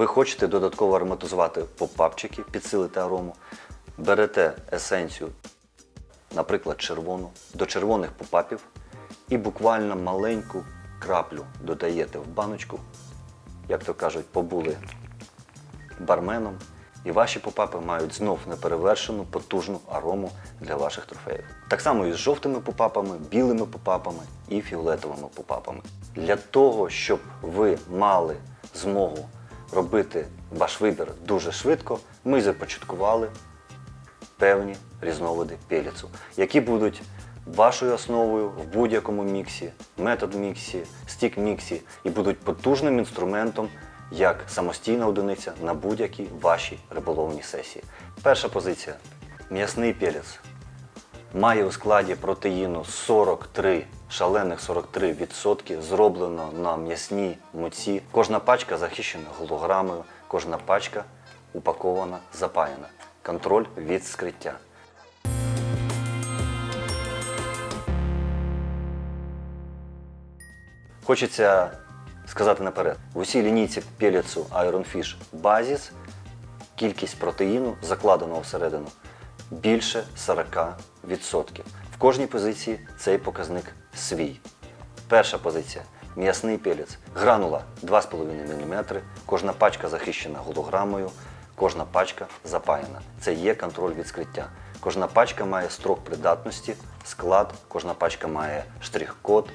Ви хочете додатково ароматизувати попапчики, підсилити арому. Берете есенцію, наприклад, червону, до червоних попапів і буквально маленьку краплю додаєте в баночку, як то кажуть, побули барменом, і ваші попапи мають знов неперевершену потужну арому для ваших трофеїв. Так само і з жовтими попапами, білими попапами і фіолетовими попапами. Для того, щоб ви мали змогу робити ваш вибір дуже швидко, ми започаткували певні різновиди пеліцу, які будуть вашою основою в будь-якому міксі, метод міксі, стік міксі і будуть потужним інструментом як самостійна одиниця на будь-якій вашій риболовній сесії. Перша позиція м'ясний пелець. Має у складі протеїну 43, шалених 43%, зроблено на м'ясній муці. Кожна пачка захищена голограмою, кожна пачка упакована, запаяна. Контроль від скриття. Хочеться сказати наперед: в усій лінійці пелецу Iron Fish Basis кількість протеїну, закладеного всередину, більше 40%. В кожній позиції цей показник свій. Перша позиція м'ясний пелець. Гранула 2,5 мм, кожна пачка захищена голограмою, кожна пачка запаяна. Це є контроль від скриття. Кожна пачка має строк придатності, склад, кожна пачка має штрих-код,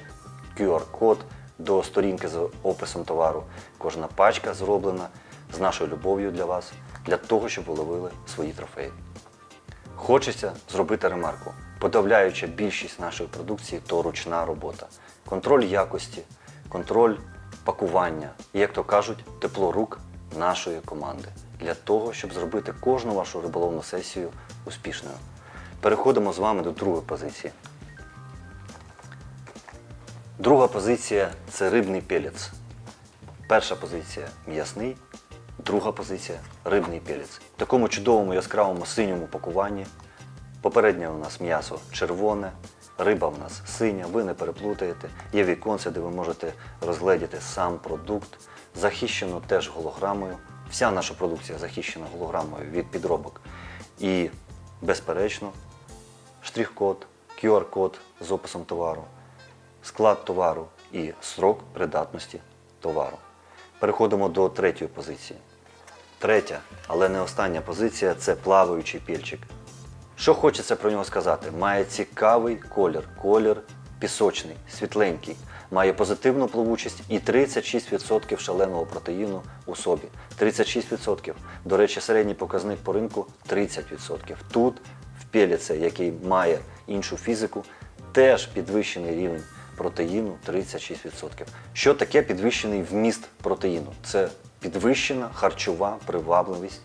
QR-код до сторінки з описом товару. Кожна пачка зроблена з нашою любов'ю для вас, для того, щоб ви ловили свої трофеї. Хочеться зробити ремарку. Подавляюча більшість нашої продукції то ручна робота. Контроль якості, контроль пакування і, як то кажуть, тепло рук нашої команди для того, щоб зробити кожну вашу риболовну сесію успішною. Переходимо з вами до другої позиції. Друга позиція це рибний пелець. Перша позиція м'ясний, друга позиція рибний пелець. В такому чудовому яскравому синьому пакуванні. Попереднє у нас м'ясо червоне, риба в нас синя, ви не переплутаєте. Є віконце, де ви можете розгледіти сам продукт. Захищено теж голограмою. Вся наша продукція захищена голограмою від підробок. І, безперечно, штрих-код, QR-код з описом товару, склад товару і срок придатності товару. Переходимо до третьої позиції. Третя, але не остання позиція це плаваючий пільчик. Що хочеться про нього сказати? Має цікавий колір, колір пісочний, світленький, має позитивну плавучість і 36% шаленого протеїну у собі. 36%. До речі, середній показник по ринку 30%. Тут в пеліце, який має іншу фізику, теж підвищений рівень протеїну 36%. Що таке підвищений вміст протеїну? Це підвищена харчова привабливість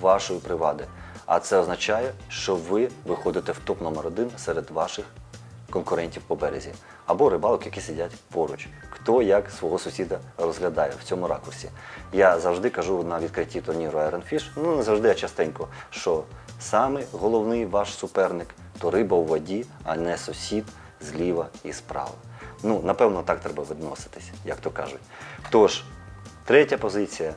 вашої привади. А це означає, що ви виходите в топ номер один серед ваших конкурентів по березі або рибалок, які сидять поруч. Хто як свого сусіда розглядає в цьому ракурсі. Я завжди кажу на відкритті турніру Iron Fish, ну не завжди, а частенько, що саме головний ваш суперник то риба у воді, а не сусід зліва і справа. Ну, напевно, так треба відноситись, як то кажуть. Тож, третя позиція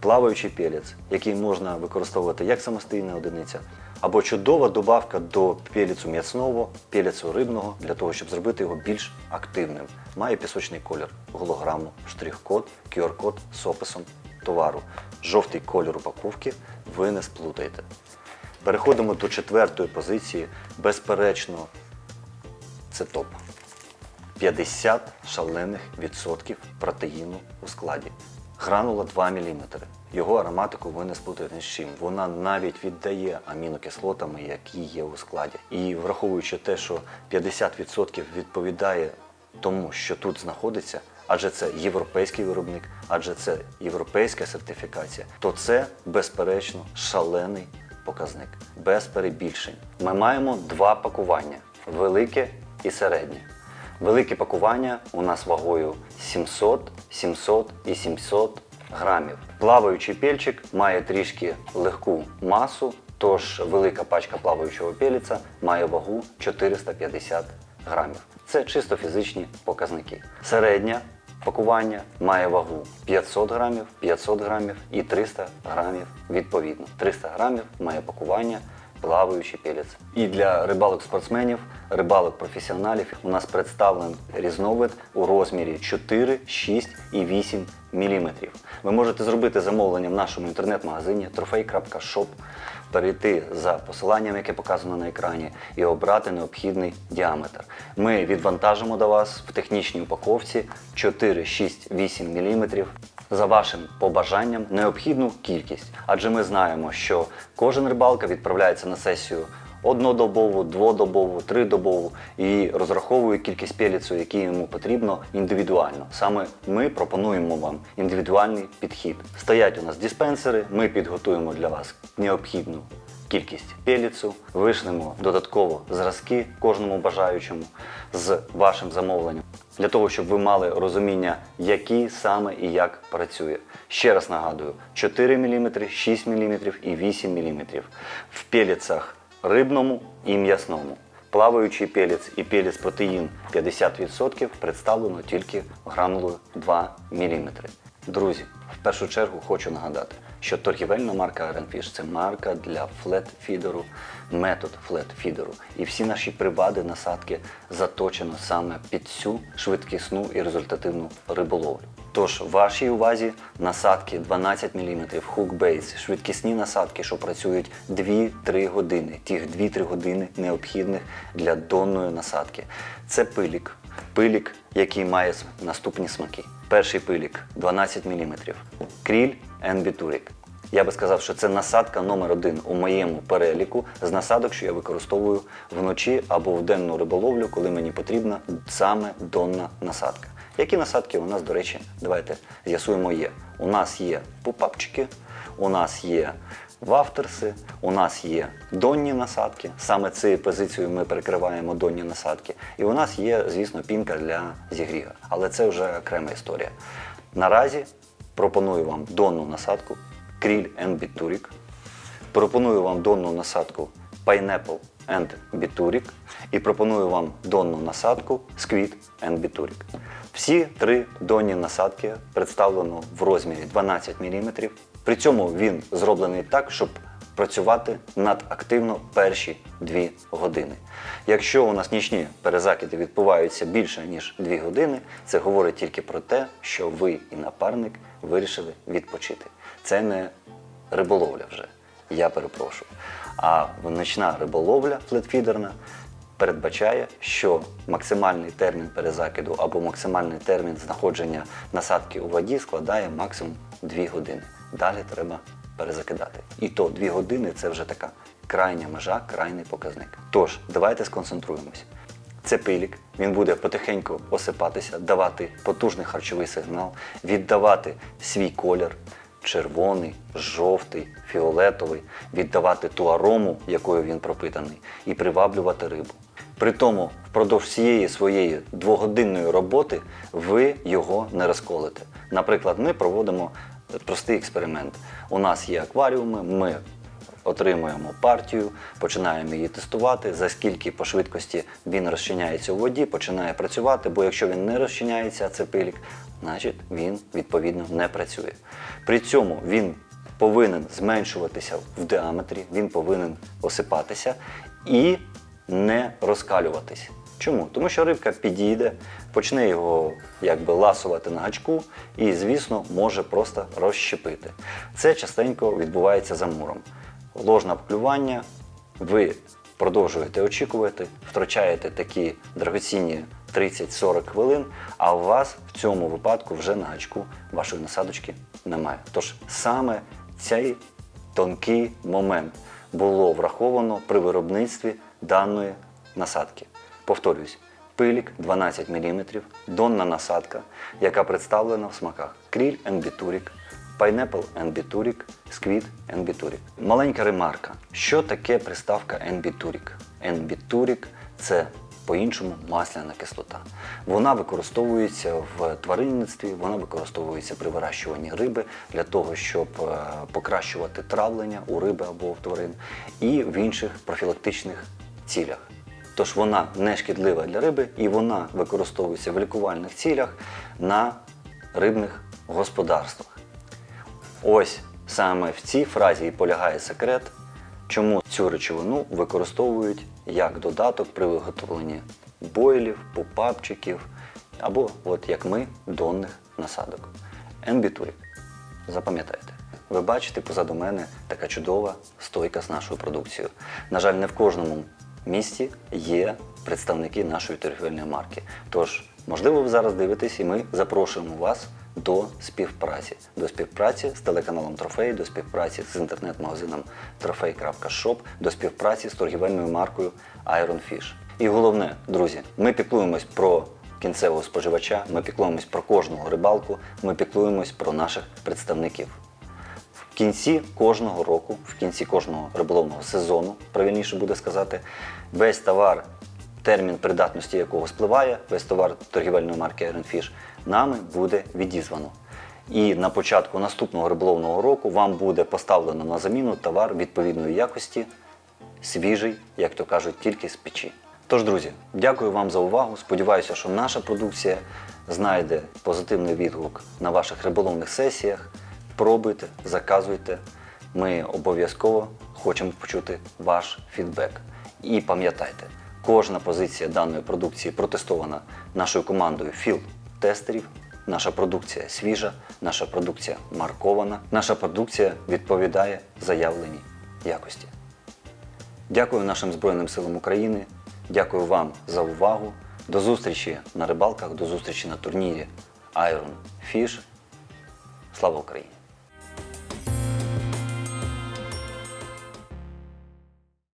плаваючий пелець, який можна використовувати як самостійна одиниця, або чудова добавка до пелецу м'ясного, пелецу рибного, для того, щоб зробити його більш активним. Має пісочний колір, голограму, штрих-код, QR-код з описом товару. Жовтий кольор упаковки ви не сплутаєте. Переходимо до четвертої позиції. Безперечно, це топ. 50 шалених відсотків протеїну у складі. Гранула 2 мм. Його ароматику ви не сплутаєте з чим. Вона навіть віддає амінокислотами, які є у складі. І враховуючи те, що 50% відповідає тому, що тут знаходиться, адже це європейський виробник, адже це європейська сертифікація, то це безперечно шалений показник, без перебільшень. Ми маємо два пакування велике і середнє. Велике пакування у нас вагою 700, 700 і 700 грамів. Плаваючий пельчик має трішки легку масу, тож велика пачка плаваючого пеліця має вагу 450 грамів. Це чисто фізичні показники. Середня пакування має вагу 500 грамів, 500 грамів і 300 грамів відповідно. 300 грамів має пакування плаваючий пелець. І для рибалок-спортсменів, рибалок-професіоналів у нас представлений різновид у розмірі 4, 6 і 8 мм. Ви можете зробити замовлення в нашому інтернет-магазині trofei.shop, перейти за посиланням, яке показано на екрані, і обрати необхідний діаметр. Ми відвантажимо до вас в технічній упаковці 4, 6, 8 мм за вашим побажанням необхідну кількість. Адже ми знаємо, що кожен рибалка відправляється на сесію однодобову, дводобову, тридобову і розраховує кількість пеліцу, який йому потрібно індивідуально. Саме ми пропонуємо вам індивідуальний підхід. Стоять у нас диспенсери, ми підготуємо для вас необхідну кількість пеліцу, вишлемо додатково зразки кожному бажаючому з вашим замовленням. Для того, щоб ви мали розуміння, який саме і як працює. Ще раз нагадую: 4 мм, 6 мм і 8 мм. В пеліцах рибному і м'ясному. Плаваючий пелець і пелець протеїн 50% представлено тільки гранулою 2 мм. Друзі, в першу чергу хочу нагадати, що торгівельна марка Iron це марка для флет-фідеру, метод флет-фідеру. І всі наші привади, насадки заточено саме під цю швидкісну і результативну риболовлю. Тож вашій увазі насадки 12 мм, хукбейс, швидкісні насадки, що працюють 2-3 години. Тих 2-3 години необхідних для донної насадки. Це пилік. Пилік, який має наступні смаки. Перший пилік 12 мм. Кріль Енбітурік. Я би сказав, що це насадка номер один у моєму переліку з насадок, що я використовую вночі або в денну риболовлю, коли мені потрібна саме донна насадка. Які насадки у нас, до речі, давайте з'ясуємо є. У нас є пупапчики, у нас є вафтерси, у нас є донні насадки. Саме цією позицією ми перекриваємо донні насадки. І у нас є, звісно, пінка для зігріга. Але це вже окрема історія. Наразі пропоную вам донну насадку Кріль Bituric. Пропоную вам донну насадку Pineapple and Bituric. І пропоную вам донну насадку Squid and Bituric. Всі три донні насадки представлено в розмірі 12 мм. При цьому він зроблений так, щоб працювати надактивно перші 2 години. Якщо у нас нічні перезакиди відбуваються більше ніж 2 години, це говорить тільки про те, що ви і напарник вирішили відпочити. Це не риболовля вже. Я перепрошую. А ночна риболовля флетфідерна передбачає, що максимальний термін перезакиду або максимальний термін знаходження насадки у воді складає максимум 2 години. Далі треба перезакидати. І то 2 години це вже така крайня межа, крайній показник. Тож, давайте сконцентруємось. Це пилік, він буде потихеньку осипатися, давати потужний харчовий сигнал, віддавати свій колір червоний, жовтий, фіолетовий, віддавати ту арому, якою він пропитаний, і приваблювати рибу. При тому, впродовж всієї своєї двогодинної роботи ви його не розколите. Наприклад, ми проводимо простий експеримент. У нас є акваріуми, ми отримуємо партію, починаємо її тестувати, за скільки по швидкості він розчиняється у воді, починає працювати, бо якщо він не розчиняється, це пилік, значить він відповідно не працює. При цьому він повинен зменшуватися в діаметрі, він повинен осипатися і не розкалюватись. Чому? Тому що рибка підійде, почне його якби ласувати на гачку і, звісно, може просто розщепити. це частенько відбувається за муром. Ложне вклювання, ви продовжуєте очікувати, втрачаєте такі драгоцінні 30-40 хвилин, а у вас в цьому випадку вже на гачку вашої насадочки немає. Тож саме цей тонкий момент було враховано при виробництві даної насадки. Повторюсь, пилік 12 мм, донна насадка, яка представлена в смаках кріль Енбітурік, Pineapple Енбітурік, Squid Енбітурік. Маленька ремарка. Що таке приставка Енбітурік? Енбітурік це по-іншому масляна кислота. Вона використовується в тваринництві, вона використовується при вирощуванні риби для того, щоб е, покращувати травлення у риби або у тварин, і в інших профілактичних цілях. Тож вона не шкідлива для риби і вона використовується в лікувальних цілях на рибних господарствах. Ось саме в цій фразі і полягає секрет, чому цю речовину використовують як додаток при виготовленні бойлів, попапчиків або, от як ми, донних насадок. Енбітурік. Запам'ятайте. Ви бачите позаду мене така чудова стойка з нашою продукцією. На жаль, не в кожному місті є представники нашої торгівельної марки. Тож, можливо, ви зараз дивитесь, і ми запрошуємо вас до співпраці. До співпраці з телеканалом Трофей, до співпраці з інтернет-магазином trophy.shop, до співпраці з торгівельною маркою Iron Fish. І головне, друзі, ми піклуємось про кінцевого споживача, ми піклуємось про кожного рибалку, ми піклуємось про наших представників. Кінці кожного року, в кінці кожного риболовного сезону, правильніше буде сказати, весь товар, термін придатності якого спливає, весь товар торгівельної марки Iron нами буде відізвано. І на початку наступного риболовного року вам буде поставлено на заміну товар відповідної якості, свіжий, як то кажуть, тільки з печі. Тож, друзі, дякую вам за увагу. Сподіваюся, що наша продукція знайде позитивний відгук на ваших риболовних сесіях. Пробуйте, заказуйте. Ми обов'язково хочемо почути ваш фідбек. І пам'ятайте, кожна позиція даної продукції протестована нашою командою філ-тестерів. Наша продукція свіжа, наша продукція маркована, наша продукція відповідає заявленій якості. Дякую нашим Збройним силам України. Дякую вам за увагу. До зустрічі на рибалках, до зустрічі на турнірі Iron Fish. Слава Україні!